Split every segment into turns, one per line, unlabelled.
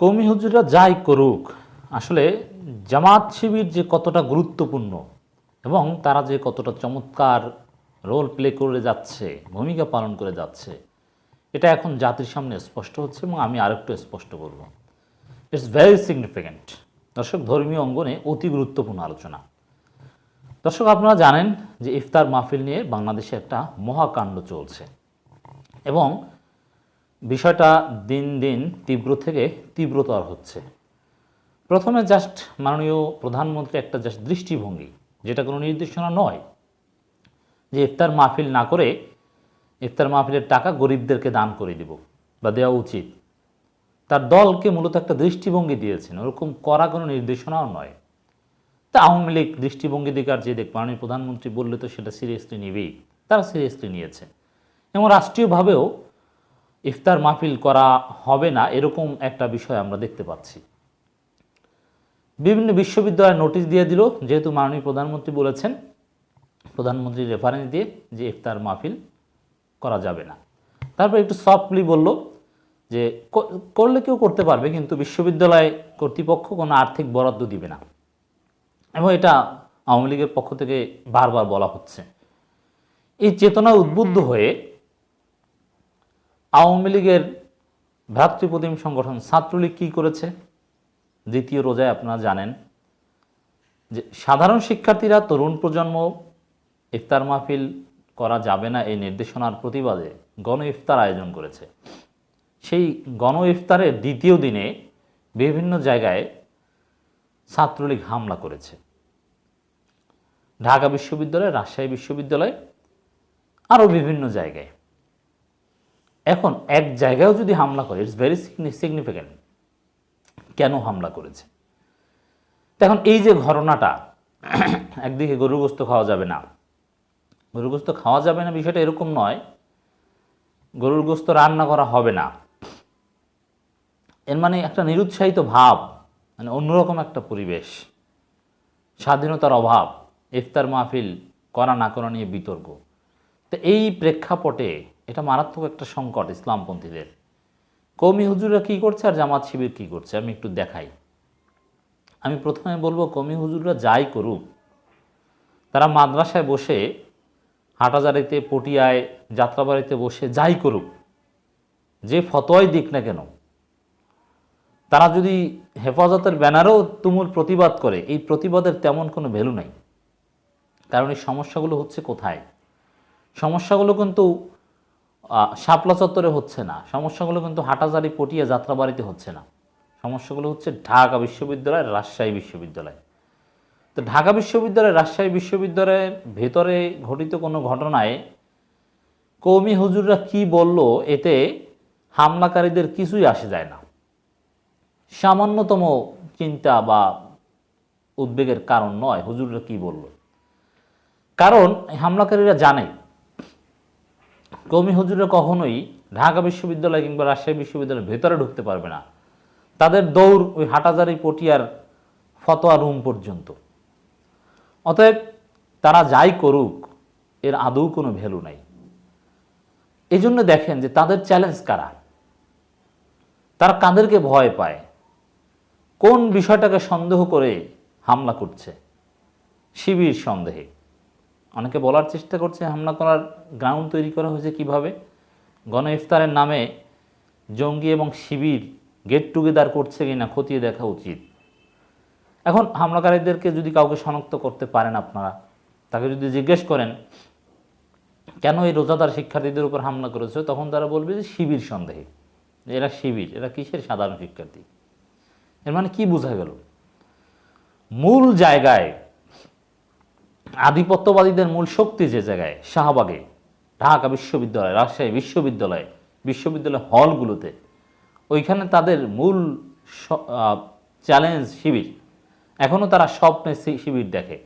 কৌমি হুজুরা যাই করুক, আসলে জামাত শিবির যে কতটা গুরুত্বপূর্ণ এবং তারা যে কতটা চমৎকার রোল প্লে করে যাচ্ছে, ভূমিকা পালন করে যাচ্ছে, এটা এখন জাতির সামনে স্পষ্ট হচ্ছে এবং আমি আরেকটু স্পষ্ট করব। ইটস ভেরি সিগনিফিক্যান্ট দর্শক, ধর্মীয় অঙ্গনে অতি গুরুত্বপূর্ণ আলোচনা। দর্শক, আপনারা জানেন যে ইফতার মাহফিল নিয়ে বাংলাদেশে একটা মহাকাণ্ড চলছে এবং বিষয়টা দিন দিন তীব্র থেকে তীব্রতর হচ্ছে। প্রথমে জাস্ট মাননীয় প্রধানমন্ত্রী একটা জাস্ট দৃষ্টিভঙ্গি, যেটা কোনো নির্দেশনা নয়, যে ইফতার মাহফিল না করে ইফতার মাহফিলের টাকা গরিবদেরকে দান করে দিব বা দেওয়া উচিত। তার দলকে মূলত একটা দৃষ্টিভঙ্গি দিয়েছেন, ওরকম করা কোনো নির্দেশনাও নয়। তা আওয়ামী লীগ দৃষ্টিভঙ্গি দিকার যে দেখ, মাননীয় প্রধানমন্ত্রী বললে তো সেটা সিরিয়াসলি নেবেই, তারা সিরিয়াসলি নিয়েছে। এবং রাষ্ট্রীয়ভাবেও ইফতার মাহফিল করা হবে না, এরকম একটা বিষয় আমরা দেখতে পাচ্ছি। বিভিন্ন বিশ্ববিদ্যালয় নোটিশ দিয়ে দিল, যেহেতু মাননীয় প্রধানমন্ত্রী বলেছেন, প্রধানমন্ত্রী রেফারেন্স দিয়ে যে ইফতার মাহফিল করা যাবে না। তারপর একটু সফটলি বলল যে করলে কেউ করতে পারবে, কিন্তু বিশ্ববিদ্যালয় কর্তৃপক্ষ কোনো আর্থিক বরাদ্দ দিবে না। এবং এটা আওয়ামী লীগের পক্ষ থেকে বারবার বলা হচ্ছে। এই চেতনা উদ্বুদ্ধ হয়ে আওয়ামী লীগের ভ্রাতৃপ্রতিম সংগঠন ছাত্রলীগ কী করেছে? দ্বিতীয় রোজায় আপনারা জানেন যে সাধারণ শিক্ষার্থীরা, তরুণ প্রজন্ম ইফতার মাহফিল করা যাবে না এই নির্দেশনার প্রতিবাদে গণ ইফতার আয়োজন করেছে। সেই গণ ইফতারের দ্বিতীয় দিনে বিভিন্ন জায়গায় ছাত্রলীগ হামলা করেছে। ঢাকা বিশ্ববিদ্যালয়, রাজশাহী বিশ্ববিদ্যালয়, আরও বিভিন্ন জায়গায়। এখন এক জায়গায়ও যদি হামলা করে ইটস ভেরি সিগনিফিক্যান্ট কেন হামলা করেছে? এখন এই যে ঘটনাটা, একদিকে গরুর গোস্ত খাওয়া যাবে না। গরুর গোস্ত খাওয়া যাবে না বিষয়টা এরকম নয় গরুর গোস্ত রান্না করা হবে না। এর মানে একটা নিরুৎসাহিত ভাব মানে অন্যরকম একটা পরিবেশ, স্বাধীনতার অভাব, ইফতার মাহফিল করা না করা নিয়ে বিতর্ক। তো এই প্রেক্ষাপটে এটা মারাত্মক একটা সংকট ইসলামপন্থীদের। কৌমি হুজুররা কী করছে আর জামাত শিবির কী করছে? আমি একটু দেখাই। আমি প্রথমে বলব কৌমি হুজুররা যাই করুক, তারা মাদ্রাসায় বসে হাটাজারিতে পটিয়ায়, যাত্রাবাড়িতে বসে যাই করুক, যে ফতোয়াই দিক না কেন। তারা যদি হেফাজতের ব্যানারেও তুমুল প্রতিবাদ করে, এই প্রতিবাদের তেমন কোনো ভ্যালু নাই। কারণ এই সমস্যাগুলো হচ্ছে কোথায়? সমস্যাগুলো কিন্তু শাপলা চত্বরে হচ্ছে না। সমস্যাগুলো কিন্তু হাটাজারি পটিয়া যাত্রাবাড়িতে হচ্ছে না। সমস্যাগুলো হচ্ছে ঢাকা বিশ্ববিদ্যালয়, রাজশাহী বিশ্ববিদ্যালয়। তো ঢাকা বিশ্ববিদ্যালয়, রাজশাহী বিশ্ববিদ্যালয়ের ভেতরে ঘটিত কোনো ঘটনায় কৌমি হুজুররা কি বলল, এতে হামলাকারীদের কিছুই আসে যায় না। সামান্যতম চিন্তা বা উদ্বেগের কারণ নয় হুজুররা কি বলল। কারণ হামলাকারীরা জানে কৌমি হুজুররা কখনোই ঢাকা বিশ্ববিদ্যালয় কিংবা রাজশাহী বিশ্ববিদ্যালয়ের ভেতরে ঢুকতে পারবে না। তাদের দৌড় ওই হাটাজারি পটিয়ার ফতোয়া রুম পর্যন্ত। অতএব তারা যাই করুক, এর আদৌ কোনো ভ্যালু নাই। এই জন্য দেখেন যে তাদের চ্যালেঞ্জ কারা? তারা কাদেরকে ভয় পায়? কোন বিষয়টাকে সন্দেহ করে হামলা করছে? শিবির সন্দেহে। অনেকে বলার চেষ্টা করছে, হামলা করার গ্রাউন্ড তৈরি করা হয়েছে কীভাবে? গণ ইফতারের নামে জঙ্গি এবং শিবির গেট টুগেদার করছে কিনা খতিয়ে দেখা উচিত। এখন হামলাকারীদেরকে যদি কাউকে শনাক্ত করতে পারেন আপনারা, তাকে যদি জিজ্ঞেস করেন, কেন এই রোজাদার শিক্ষার্থীদের উপর হামলা করেছে? তখন তারা বলবে যে শিবির সন্দেহে। এরা শিবির, এরা কিসের সাধারণ শিক্ষার্থী? এর মানে কি বোঝা গেল? মূল জায়গায় আধিপত্যবাদীদের মূল শক্তি যে জায়গায়, শাহবাগে, ঢাকা বিশ্ববিদ্যালয়, রাজশাহী বিশ্ববিদ্যালয় বিশ্ববিদ্যালয় হলগুলোতে, ওইখানে তাদের মূল চ্যালেঞ্জ শিবির এখনও তারা স্বপ্নে শিবির দেখে।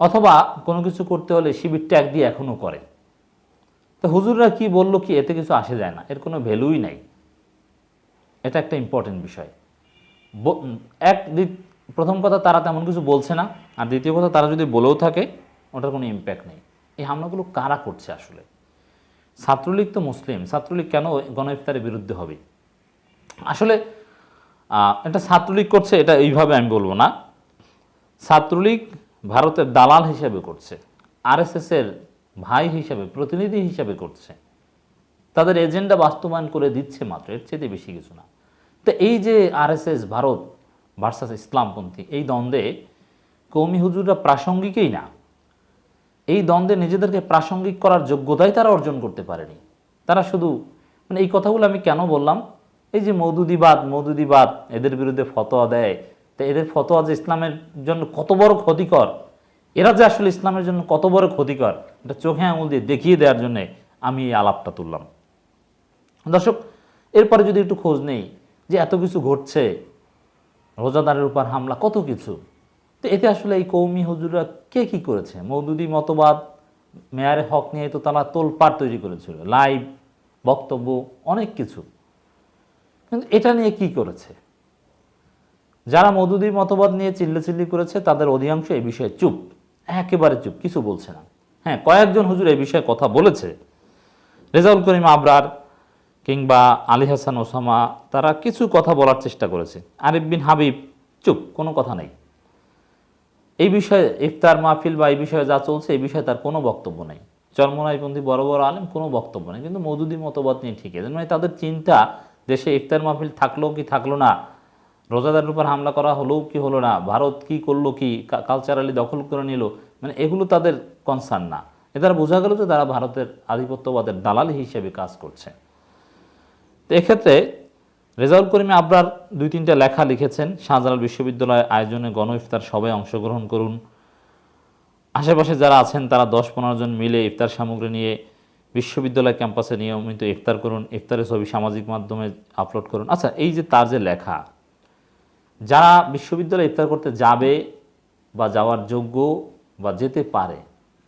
অথবা কোনো কিছু করতে হলে শিবির ট্যাগ দিয়ে এখনও করে। তো হুজুররা কি বলল কি, এতে কিছু আসে যায় না, এর কোনো ভ্যালুই নাই। এটা একটা ইম্পর্টেন্ট বিষয়। এক দিক প্রথম কথা, তারা তেমন কিছু বলছে না। আর দ্বিতীয় কথা, তারা যদি বলেও থাকে, ওটার কোনো ইম্প্যাক্ট নেই। এই হামলাগুলো কারা করছে আসলে? ছাত্রলীগ তো মুসলিম। ছাত্রলীগ কেন গণ ইফতারের বিরুদ্ধে হবে? আসলে এটা ছাত্রলীগ করছে, এটা এইভাবে আমি বলব না। ছাত্রলীগ ভারতের দালাল হিসেবে করছে। আরএসএস এর ভাই হিসেবে, প্রতিনিধি হিসেবে করছে। তাদের এজেন্ডা বাস্তবায়ন করে দিচ্ছে মাত্র, এর চেয়ে বেশি কিছু না। তো এই যে আরএসএস, ভারত ভার্সাস ইসলামপন্থী। এই দ্বন্দ্বে কৌমি হুজুররা প্রাসঙ্গিকই না। এই দ্বন্দ্বে নিজেদেরকে প্রাসঙ্গিক করার যোগ্যতাই তারা অর্জন করতে পারেনি। তারা শুধু মানে এই কথাগুলো আমি কেন বললাম? এই যে মৌদুদিবাদ মৌদুদিবাদ এদের বিরুদ্ধে ফতোয়া দেয়, তো এদের ফতোয়া যে ইসলামের জন্য কত বড় ক্ষতিকর, এরা যে আসলে ইসলামের জন্য কত বড় ক্ষতিকর, এটা চোখে আঙুল দিয়ে দেখিয়ে দেওয়ার জন্য আমি এই আলাপটা তুললাম। দর্শক, এরপরে যদি একটু খোঁজ নেই যে এত কিছু ঘটছে রোজাদারের উপর হামলা, কত কিছু? তো এতে আসলে এই কৌমি হুজুররা কে কি করেছে? মৌদুদি মতবাদ, মেয়ারে হক নিয়ে তো তারা তোলপাড় তৈরি করেছিল, লাইভ, বক্তব্য, অনেক কিছু। কিন্তু এটা নিয়ে কি করেছে? যারা মৌদুদি মতবাদ নিয়ে চিল্লাচিল্লি করেছে, তাদের অধিকাংশ এই বিষয়ে চুপ, একেবারে চুপ, কিছু বলছে না। হ্যাঁ কয়েকজন হুজুর এই বিষয়ে কথা বলেছে। রেজাউল করিম আবরার কিংবা আলী হাসান, ওসামা, তারা কিছু কথা বলার চেষ্টা করেছে। আরিফ বিন হাবিব, চুপ, কোনো কথা নেই। এই বিষয়ে ইফতার মাহফিল বা এই বিষয়ে যা চলছে, এই বিষয়ে তার কোনো বক্তব্য নেই। চরমনাইপন্থী বড় বড় আলেম, কোনো বক্তব্য নেই। কিন্তু মৌদুদি মতবাদ নিয়ে ঠিক আছে। মানে তাদের চিন্তা দেশে ইফতার মাহফিল থাকল কি থাকল না, রোজাদারের উপর হামলা করা হলো কি হলো না, ভারত কি করল কি কালচারালি দখল করে নিল মানে এগুলো তাদের কনসার্ন না। এ দ্বারা বোঝা গেল যে তারা ভারতের আধিপত্যবাদের দালাল হিসেবে কাজ করছে। তো এক্ষেত্রে রেজাউল করিম আবরার দুই তিনটা লেখা লিখেছেন, শাহজালাল বিশ্ববিদ্যালয় আয়োজনে গণ ইফতার সবাই অংশগ্রহণ করুন। আশেপাশে যারা আছেন, তারা দশ পনেরো জন মিলে ইফতার সামগ্রী নিয়ে বিশ্ববিদ্যালয় ক্যাম্পাসে নিয়মিত ইফতার করুন, ইফতারের ছবি সামাজিক মাধ্যমে আপলোড করুন। আচ্ছা এই যে তার যে লেখা, যারা বিশ্ববিদ্যালয়ে ইফতার করতে যাবে বা যাওয়ার যোগ্য বা যেতে পারে,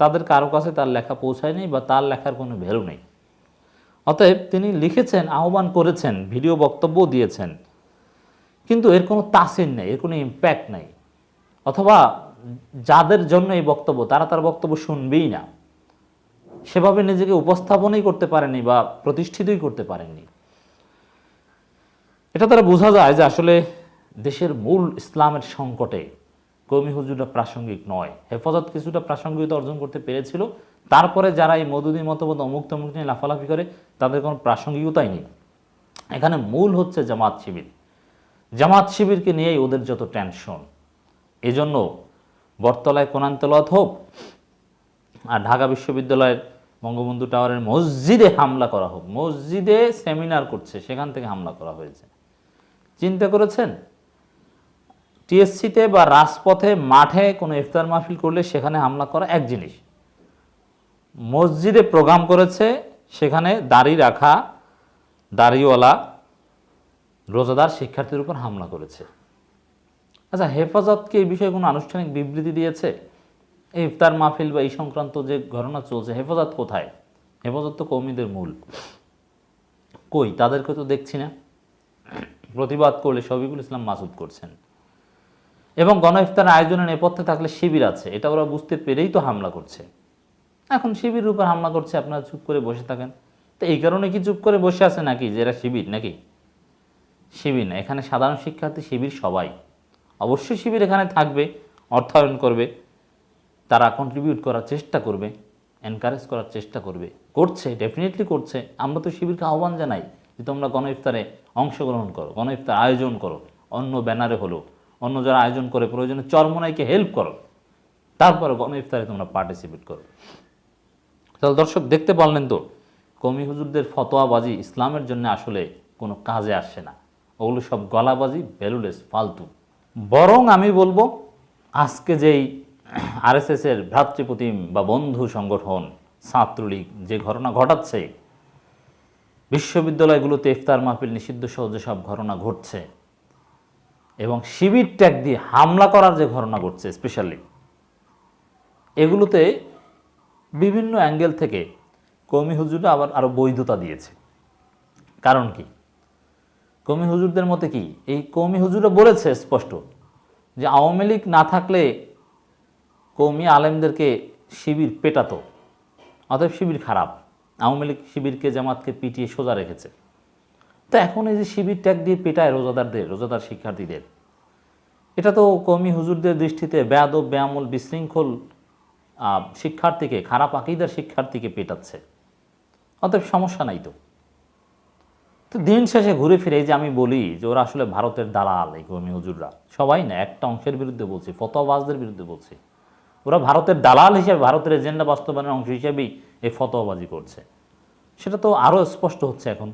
তাদের কারও কাছে তার লেখা পৌঁছায়নি বা তার লেখার কোনো ভ্যালু নেই। অতএব তিনি লিখেছেন, আহ্বান করেছেন, ভিডিও বক্তব্য দিয়েছেন। কিন্তু এর কোনো তাসির নেই, এর কোনো ইম্প্যাক্ট নেই। অথবা যাদের জন্য এই বক্তব্য, তারা তার বক্তব্য শুনবেই না। সেভাবে নিজেকে উপস্থাপনই করতে পারেনি বা প্রতিষ্ঠিতই করতে পারেননি। এটা তারা বোঝা যায় যে আসলে দেশের মূল ইসলামের সংকটে কৌমি হুজুরটা প্রাসঙ্গিক নয়। হেফাজত কিছুটা প্রাসঙ্গিকতা অর্জন করতে পেরেছিল তারপরে যারা এই মধুদী মতবাদ, অমুক তমুক নিয়ে লাফালাফি করে, তাদের কোনো প্রাসঙ্গিকতাই নেই। এখানে মূল হচ্ছে জামাত শিবির। জামাত শিবিরকে নিয়েই ওদের যত টেনশন এজন্য বটতলায় কোরআন তেলাওয়াত হোক আর ঢাকা বিশ্ববিদ্যালয়ের বঙ্গবন্ধু টাওয়ারের মসজিদে হামলা করা হোক, মসজিদে সেমিনার করছে, সেখান থেকে হামলা করা হয়েছে। চিন্তা করেছেন? টিএসসিতে বা রাজপথে মাঠে কোনো ইফতার মাহফিল করলে সেখানে হামলা করা এক জিনিস। মসজিদে প্রোগ্রাম করেছে, সেখানে দাড়ি রাখা, দাড়িওয়ালা, রোজাদার শিক্ষার্থীর উপর হামলা করেছে। আচ্ছা হেফাজতকে এই বিষয়ে কোনো আনুষ্ঠানিক বিবৃতি দিয়েছে? এই ইফতার মাহফিল বা এই সংক্রান্ত যে ঘটনা চলছে, হেফাজত কোথায়? হেফাজত তো কৌমিদের মূল। কই? তাদেরকে তো দেখছি না। প্রতিবাদ করলে শফিকুল ইসলাম মাসুদ করছেন। এবং গণ ইফতার আয়োজনের নেপথ্যে থাকলে শিবির আছে, এটা ওরা বুঝতে পেরেই তো হামলা করছে। এখন শিবিরের উপর হামলা করছে, আপনারা চুপ করে বসে থাকেন। তো এই কারণে কি চুপ করে বসে আছে নাকি? যে এরা শিবির নাকি? শিবির না, এখানে সাধারণ শিক্ষার্থী শিবির সবাই। অবশ্যই শিবির এখানে থাকবে, অর্থায়ন করবে, তারা কন্ট্রিবিউট করার চেষ্টা করবে এনকারেজ করার চেষ্টা করবে। করছে ডেফিনেটলি করছে। আমরা তো শিবিরকে আহ্বান জানাই যে তোমরা গণ ইফতারে অংশগ্রহণ করো গণ ইফতার আয়োজন করো, অন্য ব্যানারে হলো, অন্য যারা আয়োজন করে প্রয়োজনে চরমনাইকে হেল্প করো, তারপরে গণ ইফতারে তোমরা পার্টিসিপেট করো। তাহলে দর্শক, দেখতে পারলেন তো কমি হুজুরদের ফতোয়াবাজি ইসলামের জন্য আসলে কোনো কাজে আসে না। ওগুলো সব গলাবাজি ভ্যালুলেস ফালতু। বরং আমি বলব, আজকে যেই আরএসএসের ভ্রাতৃপ্রতিম বা বন্ধু সংগঠন, ছাত্রলীগ, যে ঘটনা ঘটাচ্ছে, বিশ্ববিদ্যালয়গুলোতে ইফতার মাহফিল নিষিদ্ধ সহ যেসব ঘটনা ঘটছে, এবং শিবির ট্যাগ দিয়ে হামলা করার যে ঘটনা ঘটছে স্পেশালি এগুলোতে বিভিন্ন অ্যাঙ্গেল থেকে কমি হুজুররা আবার আরও বৈধতা দিয়েছে। কারণ কি? কমি হুজুরদের মতে কি? এই কমি হুজুররা বলেছে স্পষ্ট যে আওয়ামী লীগ না থাকলে কৌমি আলেমদেরকে শিবির পেটাতো, অতএব শিবির খারাপ। আওয়ামী লীগ শিবিরকে, জামাতকে পিটিয়ে সোজা রেখেছে। তো এখন এই যে শিবির ট্যাগ দিয়ে পেটায় রোজাদারদের, রোজাদার শিক্ষার্থীদের, এটা তো কমি হুজুরদের দৃষ্টিতে বেয়াদব, বেয়ামল, বিশৃঙ্খল শিক্ষার্থীকে, খারাপ আকিদার শিক্ষার্থীকে পেটাচ্ছে। অতএব সমস্যা নাই তো। তো দিন শেষে ঘুরে ফিরে যে আমি বলি যে ওরা আসলে ভারতের দালাল এই কমি হুজুররা। সবাই না, একটা অংশের বিরুদ্ধে বলছি, ফতোয়াবাজদের বিরুদ্ধে বলছি। ওরা ভারতের দালাল হিসেবে, ভারতের এজেন্ডা বাস্তবায়নের অংশ হিসেবেই এই ফতোয়াবাজি করছে। সেটা তো আরও স্পষ্ট হচ্ছে এখন।